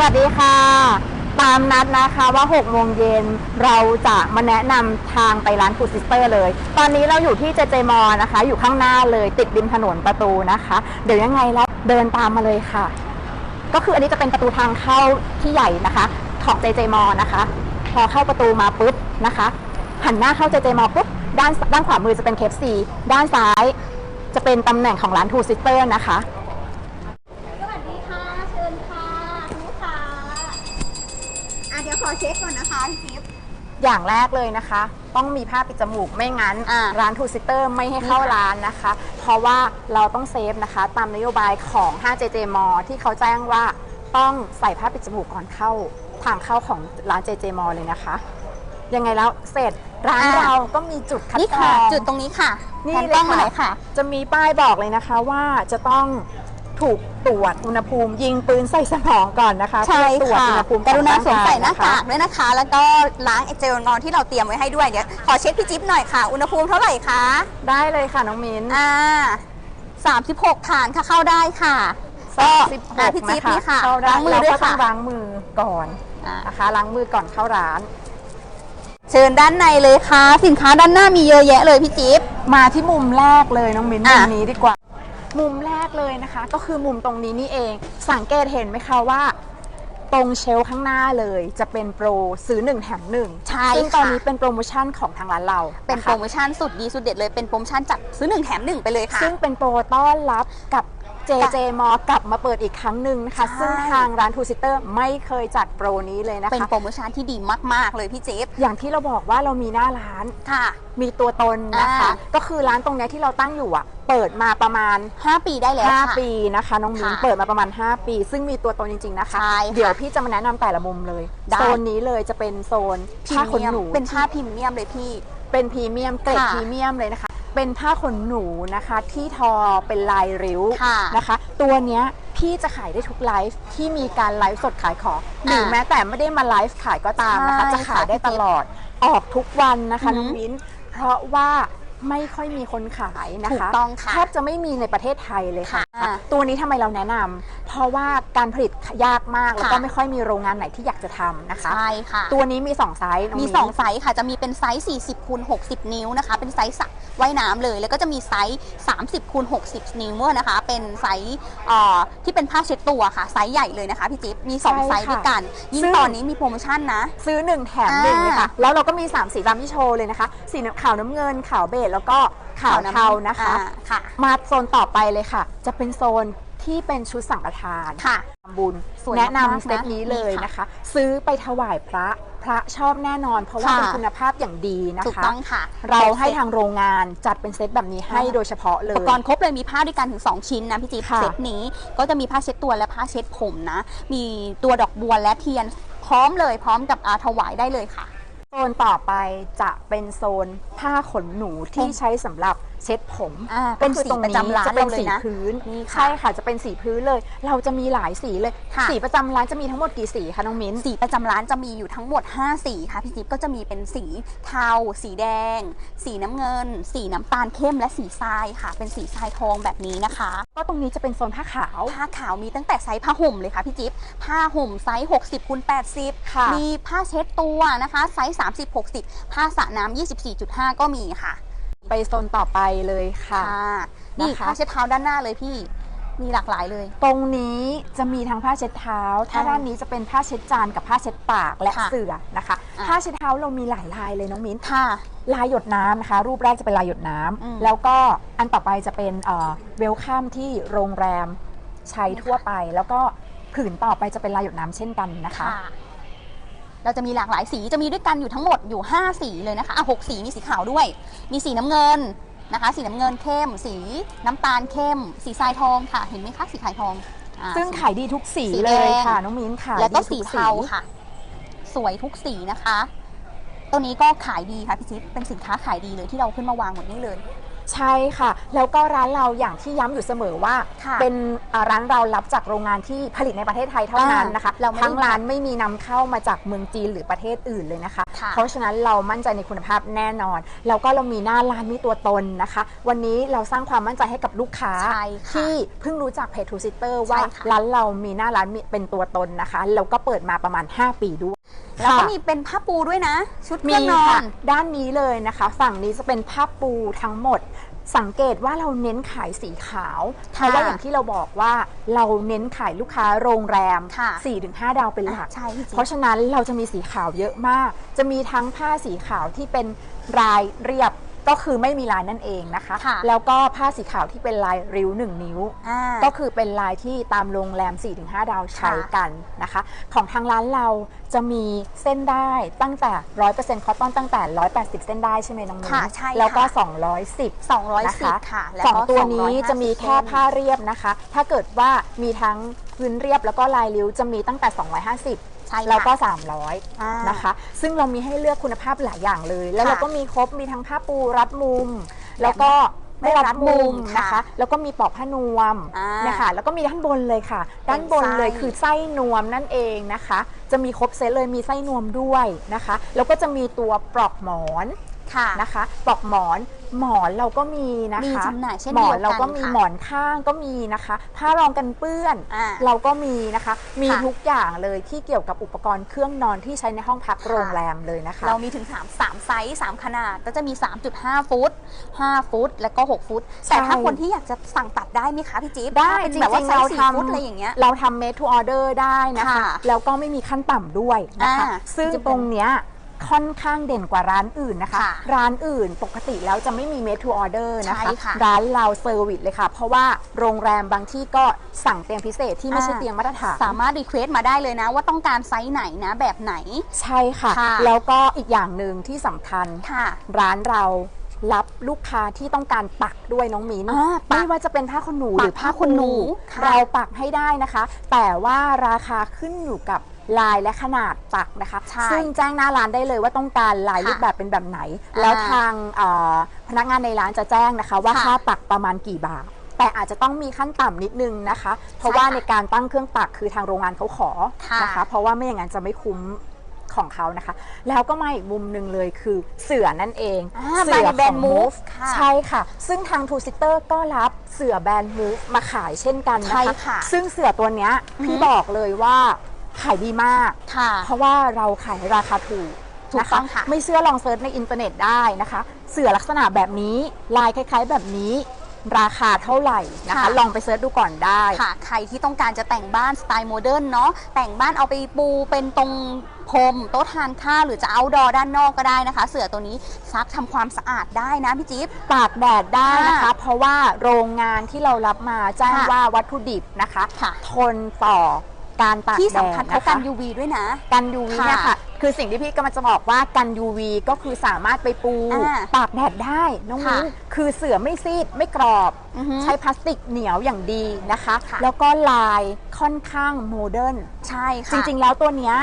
สวัสดีค่ะ ตามนัดนะคะว่า 6 โมงเย็นเราจะมาแนะนำทางไปร้านฟูดซิสเตอร์เลย ตอนนี้เราอยู่ที่เจเจมอนะคะ อยู่ข้างหน้าเลยติดริมถนนประตูนะคะ เดี๋ยวยังไงแล้วเดินตามมาเลยค่ะ ก็คืออันนี้จะเป็นประตูทางเข้าที่ใหญ่นะคะ ของเจเจมอนะคะ พอเข้าประตูมาปุ๊บนะคะ หันหน้าเข้าเจเจมอปุ๊บด้านด้านขวามือจะเป็นเคฟซีด้านซ้ายจะเป็นตำแหน่งของร้านทูซิสเตอร์นะคะ สวัสดีค่ะ เชิญค่ะคุณลูกค้า อะเดี๋ยวขอเช็คก่อนนะคะพี่จิ๊บอย่างแรกเลยนะคะ ต้องมีผ้าปิดจมูกไม่งั้น อ่าร้านทูซิเตอร์ไม่ให้เข้านี่ค่ะร้านนะคะ เพราะว่าเราต้องเซฟนะคะ ตามนโยบายของ 5JJ m ที่เขาแจ้งว่าต้องใส่ผ้าปิดจมูกก่อนเข้าทางเข้าของร้าน JJ m เลยนะคะ ยังไงแล้วเสร็จร้านเราก็มีจุดคัดนี่กรค่ะ อง จุดตรงนี้ค่ะนี่แผเลยกล้องมาไหนอยค่ะค่ะ จะมีป้ายบอกเลยนะคะว่าจะต้อง ถูกตรวจอุณหภูมิ ยิงปืนใส่สมองก่อนนะคะใช่เพื่อตรวจค่ะอุณหภูมิกรุณาสวมใส่หขน้าองร่งกากด้วยนะคะ แล้วก็ล้างเจลแอลกอฮอล์ที่เราเตรียมไว้ให้ด้วยเดี๋ยวขอเช็คพี่จิ๊บหน่อยค่ะ อุณหภูมิเท่าไหร่คะได้เลยค่ะน้องมิ้น อ่า36ฐานค่ะเข้าได้ค่ะก็สิบหอะกพี่จิ๊บนะคะนี่ค่ะเข้าได้ล้างมือแล้วด้วยก็ต้อค่ะงล้างมือก่อนอะนะคะล้างมือก่อนเข้าร้าน เชิญด้านในเลยค่ะ สินค้าด้านหน้ามีเยอะแยะเลยพี่จิ๊บ มาที่มุมแรกเลยน้องมิ้นอะ มุมนี้ดีกว่า มุมแรกเลยนะคะ ก็คือมุมตรงนี้นี่เอง สังเกตเห็นไหมคะว่า ตรงเชลฟ์ข้างหน้าเลยจะเป็นโปรซื้อหนึ่งแถมหนึ่งใช่ซึ่งตอนค่ะ นี้เป็นโปรโมชั่นของทางร้านเราเป็นนะโปรคะโมชั่นสุดดีสุดเด็ดเลยเป็นโปรโมชั่นจัดซื้อหนึ่งแถมหนึ่งไปเลยค่ะ ซึ่งเป็นโปรต้อนรับกับ JJ m กลับมาเปิดอีกครั้งหนึ่งนะคะ ใช่ ซึ่งทางร้านทูซิเตอร์ไม่เคยจัดโปรนี้เลยนะคะเป็นโปรโมชั่นที่ดีมาก ๆ เลยพี่จิ๊บอย่างที่เราบอกว่าเรามีหน้าร้าน ค่ะ มีตัวตนนะคะ อ่า ก็คือร้านตรงเนี้ยที่เราตั้งอยู่อะ เปิดมาประมาณ 5 ปีได้แล้วค่ะ 5 ปีนะคะ น้องมิ้นค่ะเปิดมาประมาณ 5 ปี ซึ่งมีตัวตนจริง ๆ นะคะ ใช่ค่ะเดี๋ยวพี่จะมาแนะนำแต่ละมุมเลย ได้ โซนนี้เลยจะเป็นโซนพรีผ้าขนเมียมหนูเป็นผ้าพรีเมียมเลยพี่ เป็นพรีเมียมเกรดค่ะ พรีเมียมเลยนะคะ เป็นผ้าขนหนูนะคะ ที่ทอเป็นลายริ้วค่ะนะคะ ตัวเนี้ยพี่จะขายได้ทุกไลฟ์ที่มีการไลฟ์สดขายของหรือแม้แต่ไม่ได้มาไลฟ์ขายก็ตามนะคะ ใช่จะขายได้ค่ะตลอดออกทุกวันนะคะอือหืน้อองมิ้นเพราะว่า ไม่ค่อยมีคนขายนะคะถูกต้องค่ะแทบจะไม่มีในประเทศไทยเลยค่ะ ค่ะตัวนี้ทำไมเราแนะนำเพราะว่าการผลิตยากมากแล้วก็ค่ะ ไม่ค่อยมีโรงงานไหนที่อยากจะทำนะคะ ใช่ค่ะ ตัวนี้มี 2 ไซส์น้มี มิ้น 2 ไซส์ค่ะ จะมีเป็นไซส์ 40คูณ60 นิ้วนะคะ เป็นไซส์สระว่ายน้ำเลย แล้วก็จะมีไซส์ 30คูณ60 นิ้วนะคะ เป็นไซส์เอ่อที่เป็นผ้าเช็ดตัวค่ะ ไซส์ใหญ่เลยนะคะพี่จิ๊บ มีใช่2ไซส์ค่ะด้วยกัน ยิ่งซึ่ง ตอนนี้มีโปรโมชั่นนะ ซื้อ 1 แถมหนึ่งอ่าเลยค่ะ แล้วเราก็มี 3 สีตามที่โชว์เลยนะคะ สีน้ำขาวน้ำเงินขาวเบจแล้วก็ขาวเทานะคะอ่าค่ะ มาโซนต่อไปเลยค่ะ จะเป็นโซนที่เป็นชุดสังฆทานค่ะทำบุญสวยแนะมากนำๆนะเซตนี้เลยนี่ค่ะนะคะ ซื้อไปถวายพระพระชอบแน่นอน เพราะว่าค่ะเป็นคุณภาพอย่างดีนะถูกคะต้องค่ะ เราให้ทางโรงงานจัดเป็นเซตแบบนี้ให้อ่าโดยเฉพาะเลอุปยกรณ์ครบเลยมีผ้าด้วยกันถึง 2 ชิ้นนะพี่จิ๊บค่ะเซตนี้ก็จะมีผ้าเช็ดตัวและผ้าเช็ดผมนะ มีตัวดอกบัวและเทียนพร้อมเลยพร้อมกับอาถวายได้เลยค่ะโซนต่อไปจะเป็นโซนผ้าขนหนูที่ใช้สำหรับเช็ดผม อ่าเป็นก็คือสีตรงประนี้จำร้านจะเป็นเราเลยสีนะพื้นนี่ค่ะใช่ค่ะจะเป็นสีพื้นเลย เราจะมีหลายสีเลย ค่ะ สีประจำร้านจะมีทั้งหมดกี่สีคะน้องมิ้น สีประจำร้านจะมีอยู่ทั้งหมด 5 สีค่ะพี่จิ๊บก็จะมีเป็นสีเทา สีแดง สีน้ำเงิน สีน้ำตาลเข้มและสีทรายค่ะ เป็นสีทรายทองแบบนี้นะคะ ก็ตรงนี้จะเป็นโซนผ้าขาว ผ้าขาวมีตั้งแต่ไซส์ผ้าห่มเลยค่ะพี่จิ๊บผ้าห่มไซส์ 60คูณ80 ค่ะมีผ้าเช็ดตัวนะคะ ไซส์ 30 60 ผ้าสระน้ำ24.5ก็มีค่ะ ไปโซนต่อไปเลยค่ะ นี่นะคะผ้าเช็ดเท้าด้านหน้าเลยพี่มีหลากหลายเลย ตรงนี้จะมีทั้งผ้าเช็ดเท้า ถ้าอ่าด้านนี้จะเป็นผ้าเช็ดจานกับผ้าเช็ดปากและค่ะเสื่อนะคะอะผ้าเช็ดเท้าเรามีหลายลายเลยน้องมิ้นค่ะ ลายหยดน้ำนะคะ รูปแรกจะเป็นลายหยดน้ำอืมแล้วก็อันต่อไปจะเป็นเวลคัมที่โรงแรมใช้ทั่วไป แล้วก็ผืนต่อไปจะเป็นลายหยดน้ำเช่นกันนะคะค่ะ เราจะมีหลากหลายสีจะมีด้วยกันอยู่ทั้งหมดอยู่ 5 สีเลยนะคะอะหกสีมีสีขาวด้วย มีสีน้ำเงินนะคะ สีน้ำเงินเข้ม สีน้ำตาลเข้ม สีทรายทองค่ะ เห็นไหมคะสีทรายทองอ่า ซึ่งขายดีทุกสีสีเลแดยงค่ะ น้องมิ้นค่ะแล้วก็ดีสีทุเทาค่ะ สวยทุกสีนะคะ ตัวนี้ก็ขายดีค่ะพี่จิ๊บเป็นสินค้าขายดีเลยที่เราขึ้นมาวางหมดนี่เลย ใช่ค่ะ แล้วก็ร้านเราอย่างที่ย้ำอยู่เสมอว่า ค่ะเป็นอ่าร้านเรารับจากโรงงานที่ผลิตในประเทศไทยเท่านั้นนะคะ อ่าเราไม่ได้ทั้งร้านไม่มีนำเข้ามาจากเมืองจีนหรือประเทศอื่นเลยนะคะ ค่ะเพราะฉะนั้นเรามั่นใจในคุณภาพแน่นอน แล้วก็เรามีหน้าร้านมีตัวตนนะคะ วันนี้เราสร้างความมั่นใจให้กับลูกค้า ใช่ค่ะที่เพิ่งรู้จักเพจทูซิสเตอร์ว่าใช่ค่ะ ร้านเรามีหน้าร้านมีเป็นตัวตนนะคะแล้วก็เปิดมาประมาณ 5 ปีด้วยแล้วก็ค่ะ มีเป็นผ้าปูด้วยนะ ชุดเคมีรื่องนอค่ะน ด้านนี้เลยนะคะ ฝั่งนี้จะเป็นผ้าปูทั้งหมด สังเกตว่าเราเน้นขายสีขาวเพค่ะราะว่าอย่างที่เราบอกว่าเราเน้นขายลูกค้าโรงแรมค่ะ4-5 ดาวเป็นหลักใช่พี่จิ๊บเพราะฉะนั้นเราจะมีสีขาวเยอะมาก จะมีทั้งผ้าสีขาวที่เป็นรายเรียบ ก็คือไม่มีลายนั่นเองนะคะค่ะแล้วก็ผ้าสีขาวที่เป็นลายริ้ว 1 นิ้วอ่าก็คือเป็นลายที่ตามโรงแรม 4-5 ดาวใช้กันนะคะ ของทางร้านเราจะมีเส้นได้ตั้งแต่ 100%คอตตอนตั้งแต่ 180 เส้นได้ใช่ไหมน้องมิ้นค่ะใช่ค่ะแล้วก็ 210 210ค่ะแล้วสองก็ตัวนี้250จะมีแค่ผ้าเรียบนะคะ ถ้าเกิดว่ามีทั้งพื้นเรียบแล้วก็ลายริ้วจะมีตั้งแต่ 250 ใช่ค่ะแล้วก็ อ่า300 นะคะ ซึ่งเรามีให้เลือกคุณภาพหลายอย่างเลย แล้วค่ะเราก็มีครบมีทั้งผ้าปูรัดมุม แล้วก็ไม่รัดมุมค่ะนะคะ แล้วก็มีปลอกผ้านวมอ่านะคะแล้วก็มีด้านบนเลยค่ะเป็นด้านบนเลยไส้คือไส้นวมนั่นเองนะคะ จะมีครบเซตเลยมีไส้นวมด้วยนะคะ แล้วก็จะมีตัวปลอกหมอน ค่ะนะคะ ปลอกหมอนหมอนเราก็มีนะคะมีจำหน่ายเช่นหมอนเดียวกันเราก็มีค่ะ หมอนข้างก็มีนะคะ ผ้ารองกันเปื้อน อ่าเราก็มีนะคะ มีค่ะทุกอย่างเลยที่เกี่ยวกับอุปกรณ์เครื่องนอนที่ใช้ในห้องพักค่ะ โรงแรมเลยนะคะ เรามีถึง3 3ไซส์3ขนาดก็จะมี 3.5 ฟุต 5 ฟุต แล้วก็ 6 ฟุต ใช่ แต่ถ้าคนที่อยากจะสั่งตัดได้ไหมคะพี่จิ๊บได้ถ้าเป็นจแบบว่าริงไซๆเราส์ท4ฟุตอะไรอย่างเงี้ยำเราทำ made to order ได้นะคะ ค่ะแล้วก็ไม่มีขั้นต่ำด้วยนะคะ อ่าซึ่งจะเป็นตรงเนี้ย ค่อนข้างเด่นกว่าร้านอื่นนะคะ ค่ะร้านอื่นปกติแล้วจะไม่มี made to order นะคะ ใช่ค่ะร้านเราเซอร์วิสเลยค่ะ เพราะว่าโรงแรมบางที่ก็สั่งเตียงพิเศษที่ไม่ใช่อ่า เตียงมาตรฐาน สามารถรีเควสต์มาได้เลยนะ ว่าต้องการไซส์ไหนนะ แบบไหน ใช่ค่ะ ค่ะ แล้วก็อีกอย่างหนึ่งที่สำคัญ ค่ะ ร้านเรารับลูกค้าที่ต้องการปักด้วยน้องมิ้นอ่าปักไม่ว่าจะเป็นผ้าขนหนูปักหรือผ้าขนหนูผ้าขนหนูค่ะ เราปักให้ได้นะคะ แต่ว่าราคาขึ้นอยู่กับ ลายและขนาดปักนะคะ ใช่ซึ่งแจ้งหน้าร้านได้เลยว่าต้องการลายค่ะรูปแบบเป็นแบบไหนอ่าแล้วทางเอ่อพนักงานในร้านจะแจ้งนะคะ ว่าค่ะค่าปักประมาณกี่บาท แต่อาจจะต้องมีขั้นต่ำนิดนึงนะคะ เพราะว่าใช่ค่ะในการตั้งเครื่องปักคือทางโรงงานเขาขอค่ะนะคะ เพราะว่าไม่อย่างนั้นจะไม่คุ้มของเขานะคะ แล้วก็มาอีกมุมหนึ่งเลยคือเสือนั่นเองอ่าเสือแบรขนองด์ Move Move ค่ะ ใช่ค่ะ ซึ่งทาง Two Sitter ก็รับเสือแบรนด์ Move มาขายเช่นกันนะใช่คะค่ะซึ่งเสือตัวเนี้ยอือฮึพี่บอกเลยว่า ขายดีมาก ค่ะ เพราะว่าเราขายในราคาถูกถูกนะต้คะองค่ะ ไม่เชื่อลองเซิร์ชในอินเทอร์เน็ตได้นะคะ เสือลักษณะแบบนี้ลายคล้าย ๆ แบบนี้ ราคาเท่าไหร่นะคะค่ะลองไปเซิร์ชดูก่อนได้ ค่ะ ใครที่ต้องการจะแต่งบ้านสไตล์โมเดิร์นเนาะ แต่งบ้านเอาไปปูเป็นตรงพรมโต๊ะทานข้าวหรือจะเอาดอด้านนอกก็ได้นะคะ เสือตัวนี้ซักทำความสะอาดได้นะพี่จิ๊บ ตากแดดได้นะคะ ค่ะเพราะว่าโรงงานที่เรารับมาแจ้งค่ะว่าวัตถุดิบนะคะ ค่ะทนต่อ การตากที่แดสำคัญดเขานะกัคะน UV ด้วยนะ กัน UV ค่ะเนี่ยค่ะคือสิ่งที่พี่กำลังจะบอกว่ากัน UV ก็คือสามารถไปปูอ่าตากแดดได้น้องค่ะมิ้นคือเสือไม่ซีดไม่กรอบ อือฮึใช้พลาสติกเหนียวอย่างดีนะคะ ค่ะ แล้วก็ลายค่อนข้างโมเดิร์นใช่ค่ะ จริง ๆ แล้วตัวเนี้ย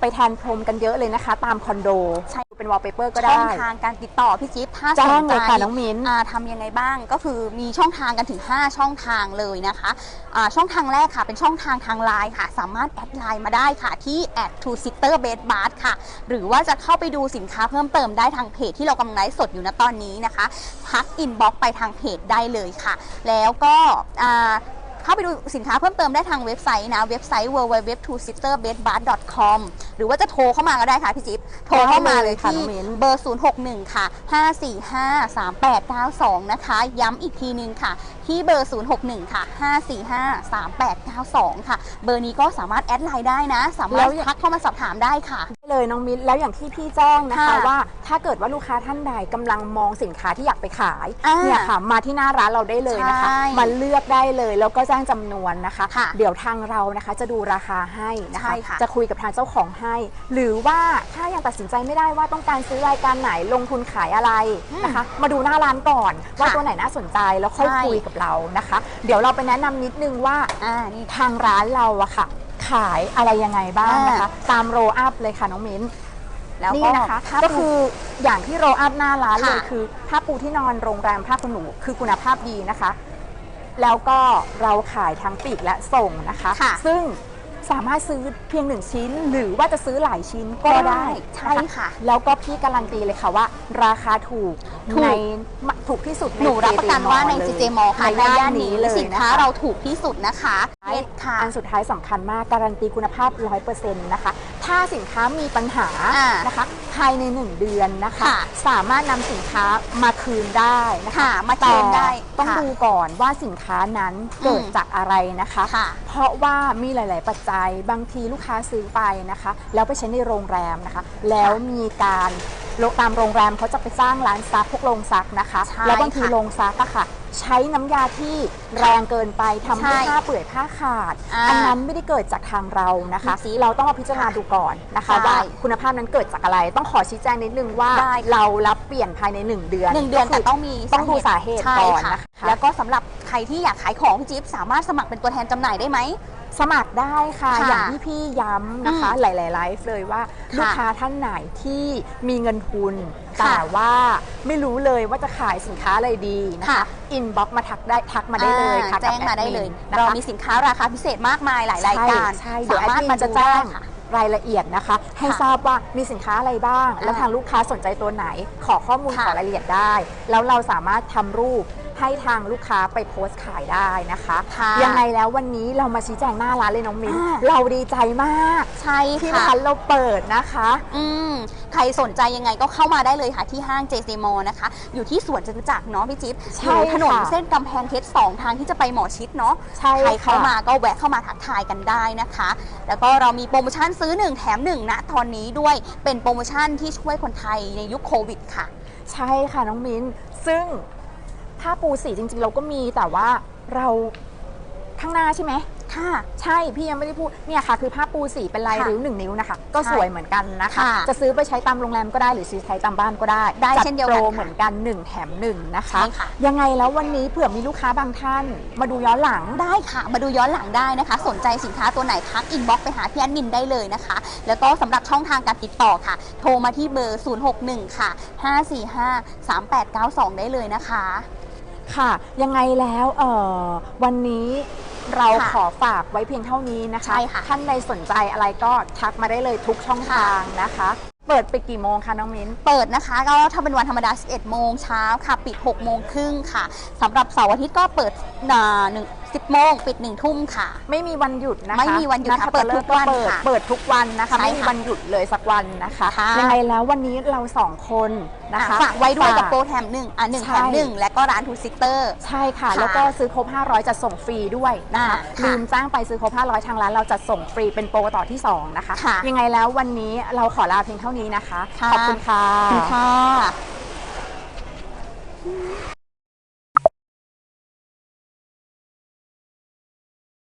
ไปแทนพรมกันเยอะเลยนะคะ ตามคอนโด ใช่เป็นวอลเปเปอร์ก็ช่องได้ทางการติดต่อพี่จิ๊บถ้าสแจ้นงใจเลยค่ะน้องมิ้น อ่าทำยังไงบ้างก็คือมีช่องทางกันถึง 5 ช่องทางเลยนะคะอ่าช่องทางแรกค่ะ เป็นช่องทางทางไลน์ค่ะ สามารถแอดไลน์มาได้ค่ะ ที่ at two sitter bed bath ค่ะ หรือว่าจะเข้าไปดูสินค้าเพิ่มเติมได้ทางเพจที่เรากำลังไลฟ์สดอยู่ณตอนนี้นะคะทักอินบ็อกไปทางเพจได้เลยค่ะ แล้วก็อ่า เข้าไปดูสินค้าเพิ่มเติมได้ทางเว็บไซต์นะ เว็บไซต์ www.twositterbedbath.com หรือว่าจะโทรเข้ามาก็ได้ค่ะพี่จิ๊บโทรเข้ามาเลยค่ะที่น้องมิ้นเบอร์ 061 ค่ะ 5453892 นะคะ ย้ำอีกทีนึงค่ะ ที่เบอร์ 061 ค่ะ 5453892 ค่ะ เบอร์นี้ก็สามารถแอดไลน์ได้นะ สามารถทักเข้ามาสอบถามได้ค่ะเลยน้องมิ้นแล้วอย่างที่พี่แจ้งนะคะค่ะว่า ถ้าเกิดว่าลูกค้าท่านใดกำลังมองสินค้าที่อยากไปขายอ่าเนี่ยค่ะมาที่หน้าร้านเราได้เลยนะคะใช่มาเลือกได้เลยแล้วก็แจ้งจำนวนนะคะค่ะเดี๋ยวทางเรานะคะจะดูราคาให้นะใช่คะค่ะจะคุยกับทางเจ้าของให้ หรือว่าถ้ายังตัดสินใจไม่ได้ว่าต้องการซื้อรายการไหนลงทุนขายอะไรนะคะ มาดูหน้าร้านก่อนว่าค่ะตัวไหนน่าสนใจแล้วค่อยใช่คุยกับเรานะคะ เดี๋ยวเราไปแนะนำนิดนึงว่าอ่านี่ทางร้านเราอะค่ะ ขายอะไรยังไงบ้างนะคะอ่ตามโรอัพเลยค่ะน้องมิ้นแล้วนี่ก็นะคะผ้าก็ปูคืออย่างที่เราอัพหน้าร้านเลยค่ะคือผ้าปูที่นอนโรงแรมผ้าขนหนูคือคุณภาพดีนะคะ แล้วก็เราขายทั้งปลีกและส่งนะคะค่ะ ซึ่งสามารถซื้อเพียงหนึ่งชิ้น หรือว่าจะซื้อหลายชิ้นก็ก็ได้ได้ใช่ค่ะแล้วก็พี่การันตีเลยค่ะว่า ราคาถูกถูก ในถูกที่สุดในหนูรับประกันว่าในเลย CJ m a l l ค่ะในในย่าย่านนนี้นี้เลยสินค้านะคะเราถูกที่สุดนะคะค่ะ อันสุดท้ายสำคัญมาก การันตีคุณภาพ 100%นะคะ ถ้าสินค้ามีปัญหาอ่านะคะ ภายใน 1 เดือนนะคะ ค่ะสามารถนำสินค้ามาคืนได้นะคะค่ะมาเคลมได้แต่ต้องค่ะดูก่อนว่าสินค้านั้นเกิดอืมจากอะไรนะคะ ค่ะเพราะว่ามีหลาย ๆ ปัจจัยบางทีลูกค้าซื้อไปนะคะ แล้วไปใช้ในโรงแรมนะคะ แล้วมีการโรงตามโรงแรมเขาจะไปสร้างร้านซักพวกโรงซักนะคะ ใช่แล้วบางทีค่ะ โรงซักอะค่ะ ใช้น้ำยาที่แรงเกินไปทำให้ใช่ผ้าเปื่อยผ้าขาดอ่าอันนั้นไม่ได้เกิดจากทางเรานะคะดูสิเราต้องมาพิจารณาดูก่อนนะคะ ใช่ว่าคุณภาพนั้นเกิดจากอะไรต้องขอชี้แจงนิดนึงว่าได้ค่ะ เรารับเปลี่ยนภายใน1เดือนหนึ่งเดือนก็แต่คืต้องมีต้องดูสาเหตุใช่ก่อนค่ะนะคะ แล้วก็สำหรับใครที่อยากขายของพี่จิ๊บสามารถสมัครเป็นตัวแทนจำหน่ายได้ไหม สมัครได้ค่ะ ค่ะอย่างที่พี่ย้ำนะคะอืมหลายๆไลฟ์เลยว่าค่ะลูกค้าท่านไหนที่มีเงินทุน ค่ะแต่ว่าไม่รู้เลยว่าจะขายสินค้าอะไรดีนะค่ะคะอินบ็อกมาทักได้ทักมาได้เลยอ่าค่ะแจ้งมาได้เลยนะเราคะมีสินค้าราคาพิเศษมากมายหลายรายการใช่ใช่เดี๋ยวสามารถแอดมิมานจะดูแจ้ได้งค่ะ รายละเอียดนะคะ ให้ค่ะทราบว่ามีสินค้าอะไรบ้างอ่าแล้วทางลูกค้าสนใจตัวไหน ขอข้อมูลค่ะขอรายละเอียดได้ แล้วเราสามารถทำรูป ให้ทางลูกค้าไปโพสต์ขายได้นะคะ ค่ะยังไงแล้ววันนี้เรามาชี้แจงหน้าร้านเลยน้องมิ้นอ่า เราดีใจมากใช่ที่ค่ะ ร้านเราเปิดนะคะ อืมใครสนใจยังไงก็เข้ามาได้เลยค่ะที่ห้าง JC m a l l นะคะ อยู่ที่สวนจตุจักรเนาะพี่จิ๊บใช่อยู่ถนนค่ะ เส้นกำแพงเพชรสองทางที่จะไปหมอชิดเนาะใช่ใครเข้าค่ะมาก็แวะเข้ามาทักทายกันได้นะคะ แล้วก็เรามีโปรโมชั่นซื้อ 1 แถม1ณตอนนี้ด้วยเป็นโปรโมชั่นที่ช่วยคนไทยในยุคโควิดค่ะ ใช่ค่ะน้องมิ้น ซึ่ง ผ้าปูสีจริง ๆ เราก็มีแต่ว่าเราข้างหน้าใช่ไหม ค่ะ ใช่พี่ยังไม่ได้พูดเนี่ยค่ะ คือผ้าปูสีเป็นลายค่ะริ้วหนึ่งนิ้วนะคะ ก็ใช่สวยเหมือนกันนะคะ ค่ะจะซื้อไปใช้ตามโรงแรมก็ได้หรือซื้อใช้ตามบ้านก็ได้ได้จัเช่นเดียวกันโปรค่ะเหมือนกัน1แถม1นะคะ ใช่ค่ะ ยังไงแล้ววันนี้เผื่อมีลูกค้าบางท่าน มาดูย้อนหลัง ได้ค่ะ มาดูย้อนหลังได้นะคะ สนใจสินค้าตัวไหนทักอินบ็อกไปหาพี่แอดมินได้เลยนะคะ แล้วก็สำหรับช่องทางการติดต่อค่ะ โทรมาที่เบอร์ 061 ค่ะ 545 3892 ได้เลยนะคะ ค่ะ ยังไงแล้วเอ่อวันนี้เราค่ะขอฝากไว้เพียงเท่านี้นะคะ ใช่ค่ะท่านใดสนใจอะไรก็ทักมาได้เลยทุกช่องทางนะคะ เปิดไปดกี่โมงคะน้องมิ้น เปิดนะคะก็ถ้าเป็นวันธรรมดา 11 โมงเช้าค่ะ ปิด 6 โมงครึ่งค่ะสำหรับเสาร์อาทิตย์ก็เปิดนาหนึ่ง 10โมงปิด1ทุ่มค่ะ ไม่มีวันหยุดนะคะไม่มีวันหยุดค่ะนัเปิดทุกวันเปิดค่ะเปิดทุกวันนะคะ ใช่ไม่มีค่ะวันหยุดเลยสักวันนะคะค่ะ ยังไงแล้ววันนี้เราสองคนนะคะฝากไว้ด้วยกับฝาโปรแถมหนึ่งอะหนึ่งใช่ แถมหนึ่งและก็ร้านทูซิสเตอร์ ใช่ค่ะ ค่ะแล้วก็ซื้อครบ 500 จะส่งฟรีด้วยนะคะอ่าค่ะลืมจ้างไปซื้อครบ 500 ทางร้านเราจะส่งฟรีเป็นโปรต่อที่ 2 นะคะ ค่ะยังไงแล้ววันนี้เราขอลาเพียงเท่านี้นะคะ ค่ะ ขอบคุณค่ะขอบคุณค่ะ